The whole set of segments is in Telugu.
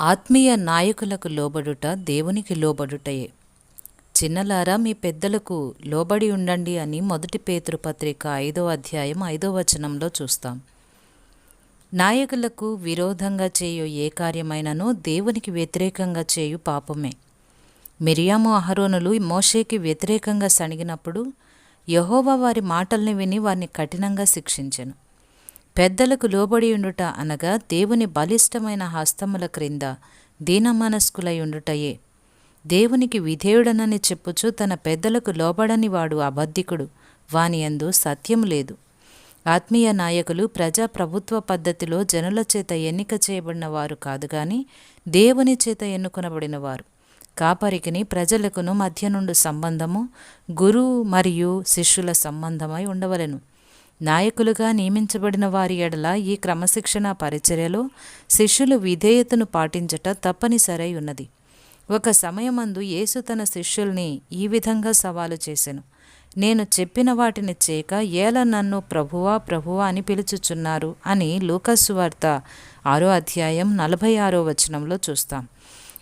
ఆత్మీయ నాయకులకు లోబడుట దేవునికి లోబడుటయే. చిన్నలారా మీ పెద్దలకు లోబడి ఉండండి అని మొదటి పేతృపత్రిక పత్రిక ఐదో అధ్యాయం ఐదో వచనంలో చూస్తాం. నాయకులకు విరోధంగా చేయు ఏ కార్యమైనను దేవునికి వ్యతిరేకంగా చేయు పాపమే. మిరియాము అహరోనులు మోషేకి వ్యతిరేకంగా సణిగినప్పుడు యహోవా వారి మాటల్ని విని వారిని కఠినంగా శిక్షించెను. పెద్దలకు లోబడి ఉండుట అనగా దేవుని బలిష్టమైన హస్తముల క్రింద దీనమనస్కులై ఉండుటయే దేవునికి విధేయుడనని చెప్పుచు తన పెద్దలకు లోబడని వాడు అబద్ధికుడు వాని యందు సత్యం లేదు. ఆత్మీయ నాయకులు ప్రజా ప్రభుత్వ పద్ధతిలో జనుల చేత ఎన్నిక చేయబడిన వారు కాదు కానీ దేవుని చేత ఎన్నుకొనబడిన వారు. కాపరికిని ప్రజలకును మధ్య నుండి సంబంధము గురువు మరియు శిష్యుల సంబంధమై ఉండవలెను. నాయకులుగా నియమించబడిన వారి ఎడల ఈ క్రమశిక్షణ పరిచర్యలో శిష్యులు విధేయతను పాటించట తప్పనిసరై ఉన్నది. ఒక సమయమందు యేసు తన శిష్యుల్ని ఈ విధంగా సవాలు చేసెను. నేను చెప్పిన వాటిని చేయక ఏల నన్ను ప్రభువా ప్రభువా అని పిలుచుచున్నారు అని లూకస్సు వార్త ఆరో అధ్యాయం నలభై ఆరో వచనంలో చూస్తాం.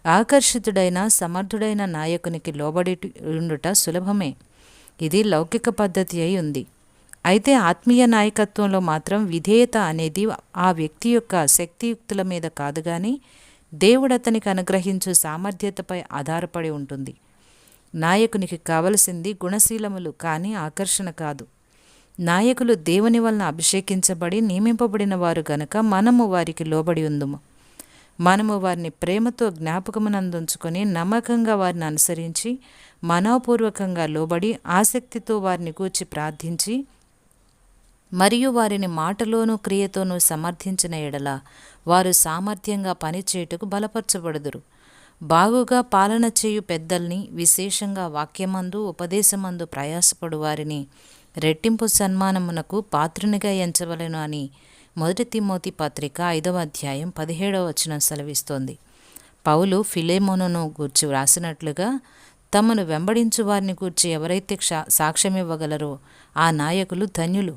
ఆకర్షితుడైన సమర్థుడైన నాయకునికి లోబడి ఉండుట సులభమే. ఇది లౌకిక పద్ధతి అయి ఉంది. అయితే ఆత్మీయ నాయకత్వంలో మాత్రం విధేయత అనేది ఆ వ్యక్తి యొక్క శక్తియుక్తుల మీద కాదు కానీ దేవుడు అతనికి అనుగ్రహించు సామర్థ్యతపై ఆధారపడి ఉంటుంది. నాయకునికి కావలసింది గుణశీలములు కానీ ఆకర్షణ కాదు. నాయకులు దేవుని వలన అభిషేకించబడి నియమింపబడిన వారు గనక మనము వారికి లోబడి ఉందుము. మనము వారిని ప్రేమతో జ్ఞాపకమునందుంచుకొని నమ్మకంగా వారిని అనుసరించి మనోపూర్వకంగా లోబడి ఆసక్తితో వారిని కూర్చి ప్రార్థించి మరియు వారిని మాటలోనూ క్రియతోనూ సమర్థించిన ఎడల వారు సామర్థ్యంగా పనిచేయుటకు బలపరచబడుదురు. బాగుగా పాలన చేయు పెద్దల్ని విశేషంగా వాక్యమందు ఉపదేశమందు ప్రయాసపడు వారిని రెట్టింపు సన్మానమునకు పాత్రునిగా ఎంచవలెను అని మొదటి తిమోతి పత్రిక ఐదవ అధ్యాయం పదిహేడవ వచనం సెలవిస్తోంది. పౌలు ఫిలేమోనును గూర్చి వ్రాసినట్లుగా తమను వెంబడించు వారిని గూర్చి ఎవరైతే సాక్ష్యమివ్వగలరో ఆ నాయకులు ధన్యులు.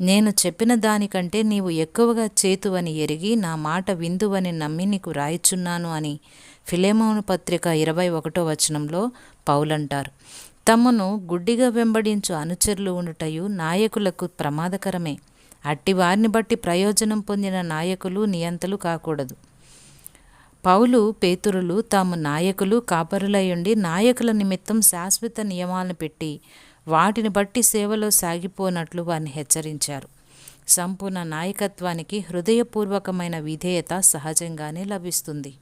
నేను చెప్పిన దానికంటే నీవు ఎక్కువగా చేతువని ఎరిగి నా మాట విందువని నమ్మి నీకు రాయిచున్నాను అని ఫిలేమోను పత్రిక ఇరవై ఒకటో వచనంలో పౌలంటారు. తమను గుడ్డిగా వెంబడించు అనుచరులు ఉండుటయు నాయకులకు ప్రమాదకరమే. అట్టి వారిని బట్టి ప్రయోజనం పొందిన నాయకులు నియంతలు కాకూడదు. పౌలు పేతురులు తాము నాయకులు కాపరులయుండి నాయకుల నిమిత్తం శాశ్వత నియమాలను పెట్టి వాటిని బట్టి సేవలో సాగిపోనట్లు వారిని హెచ్చరించారు. సంపూర్ణ నాయకత్వానికి హృదయపూర్వకమైన విధేయత సహజంగానే లభిస్తుంది.